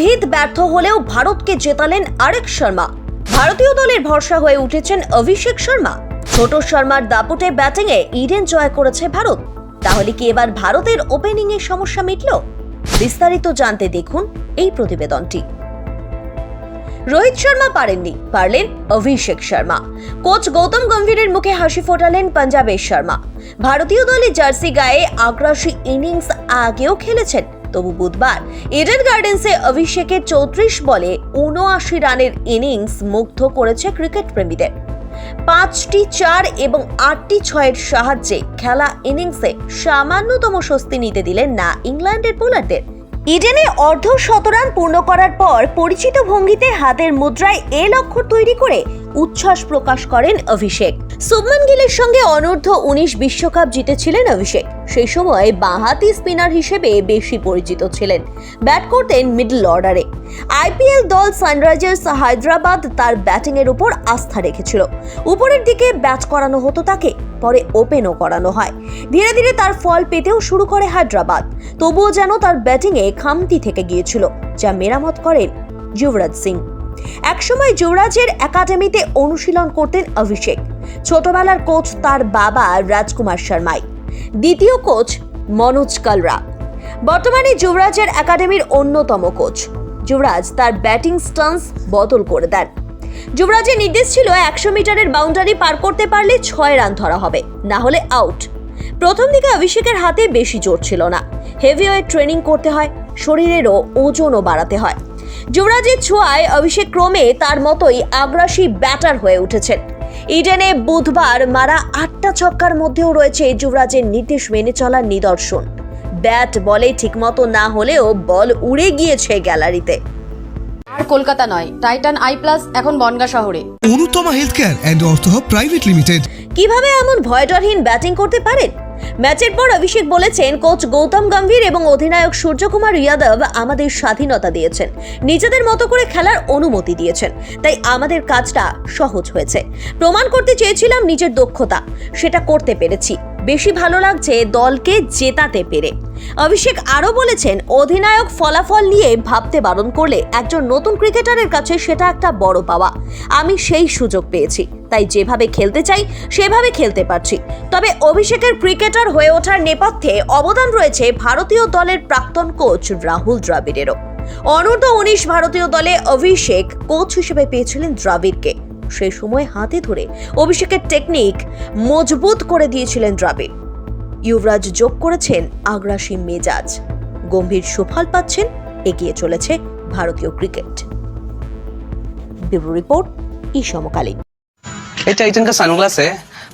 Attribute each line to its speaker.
Speaker 1: রোহিত ব্যর্থ হলেও ভারতকে জেতালেন আরেক শর্মা। ভারতীয় দলের ভরসা হয়ে উঠেছেন অভিষেক শর্মা। ছোট শর্মার দাপুটে ব্যাটিংয়ে ইডেন জয় করেছে ভারত। তাহলে কি এবার ভারতের ওপেনিং এর সমস্যা মিটল? বিস্তারিত জানতে দেখুন এই প্রতিবেদনটি। রোহিত শর্মা পারেননি, পারলেন অভিষেক শর্মা। কোচ গৌতম গম্ভীরের মুখে হাসি ফোটালেন পাঞ্জাবের শর্মা। ভারতীয় দলে জার্সি গায়ে আগ্রাসী ইনিংস আগেও খেলেছেন। তবু বুধবার ইডেন গার্ডেন্সে অভিষেকের চৌত্রিশ বলে উনআশি রানের ইনিংস মুগ্ধ করেছে ক্রিকেট প্রেমীদের। পাঁচটি চার এবং আটটি ছয়ের সাহায্যে খেলা ইনিংসে সামান্যতম স্বস্তি নিতে দিলেন না ইংল্যান্ডের বোলারদের। ইডেনে অর্ধ শতরান পূর্ণ করার পর পরিচিত ভঙ্গিতে হাতের মুদ্রায় এ লক্ষ্য তৈরি করে উচ্ছ্বাস প্রকাশ করেন অভিষেক। শুভমান গিলের সঙ্গে অনূর্ধ্ব উনিশ বিশ্বকাপ জিতেছিলেন অভিষেক। সেই সময় বাঁহাতি স্পিনার হিসেবে বেশি পরিচিত ছিলেন। ব্যাট করতেন মিডল অর্ডারে। আইপিএল দল সানরাইজার্স হায়দ্রাবাদ তার ব্যাটিংয়ের উপর আস্থা রেখেছিল। উপরের দিকে ব্যাট করানো হতো তাকে, পরে ওপেনও করানো হয়। ধীরে ধীরে তার ফল পেতেও শুরু করে হায়দ্রাবাদ। তবুও যেন তার ব্যাটিংয়ে খামতি থেকে গিয়েছিল, যা মেরামত করেন যুবরাজ সিং। একসময় যুবরাজের একাডেমিতে অনুশীলন করতেন অভিষেক। ছোটবেলার কোচ তার বাবা রাজকুমার শর্মাই। দ্বিতীয় কোচ মনোজ কালরা। বর্তমানে যুবরাজের একাডেমির অন্যতম কোচ। যুবরাজ তার ব্যাটিং স্টান্স বদল করে দেন। যুবরাজের নির্দেশ ছিল একশো মিটারের বাউন্ডারি পার করতে পারলে ছয় রান ধরা হবে, না হলে আউট। প্রথম দিকে অভিষেকের হাতে বেশি জোর ছিল না। হেভিওয়েট ট্রেনিং করতে হয়, শরীরেরও ওজনও বাড়াতে হয়। যুবরাজের ছোঁয়ায় অভিষেক ক্রমে তার মতোই আগ্রাসী ব্যাটার হয়ে উঠেছেন। ইডেনে বুধবার মারা আটটা ছক্কার মধ্যেও রয়েছে যুবরাজের নির্দেশ মেনে চলার নিদর্শন। ব্যাট বলে ঠিকমতো না হলেও বল উড়ে গিয়েছে গ্যালারিতে।
Speaker 2: আর কলকাতা নয় টাইটান আই প্লাস এখন বনগা শহরে।
Speaker 3: Anutama health care and ortho private limited.
Speaker 1: কীভাবে এমন ভয়ডরহীন ব্যাটিং করতে পারেন? ম্যাচের পর অভিষেক বলেছেন, কোচ গৌতম গম্ভীর এবং অধিনায়ক সূর্যকুমার ইয়াদব আমাদের স্বাধীনতা দিয়েছেন। নিজেদের মতো করে খেলার অনুমতি দিয়েছেন। তাই আমাদের কাজটা সহজ হয়েছে। প্রমাণ করতে চেয়েছিলাম নিজের দক্ষতা। সেটা করতে পেরেছি। বেশি ভালো লাগছে দলকে জেতাতে পেরে। অভিষেক আরও বলেছেন, অধিনায়ক ফলাফল নিয়ে ভাবতে বারণ করলে একজন নতুন ক্রিকেটারের কাছে সেটা একটা বড় পাওয়া। আমি সেই সুযোগ পেয়েছি। তাই যেভাবে খেলতে চাই, সেভাবে খেলতে পারছি। তবে অভিষেকের ক্রিকেটার হয়ে ওঠার নেপথ্যে অবদান রয়েছে ভারতীয় দলের প্রাক্তন কোচ রাহুল দ্রাবিড়েরও। অনূর্ধ্ব উনিশ ভারতীয় দলে অভিষেক কোচ হিসেবে পেয়েছিলেন দ্রাবিড়কে। সেই সময় হাতে ধরে অভিষেকের টেকনিক মজবুত করে দিয়েছিলেন দ্রাবিড়। ইউবরাজ যোগ করেছেন আগ্রাসী মেজাজ। গম্ভীর সুফল পাচ্ছেন, এগিয়ে চলেছে ভারতীয় ক্রিকেট রিপোর্ট ই সমকালীন
Speaker 4: এটা ইতন কা সানগ্লাস। হ্যাঁ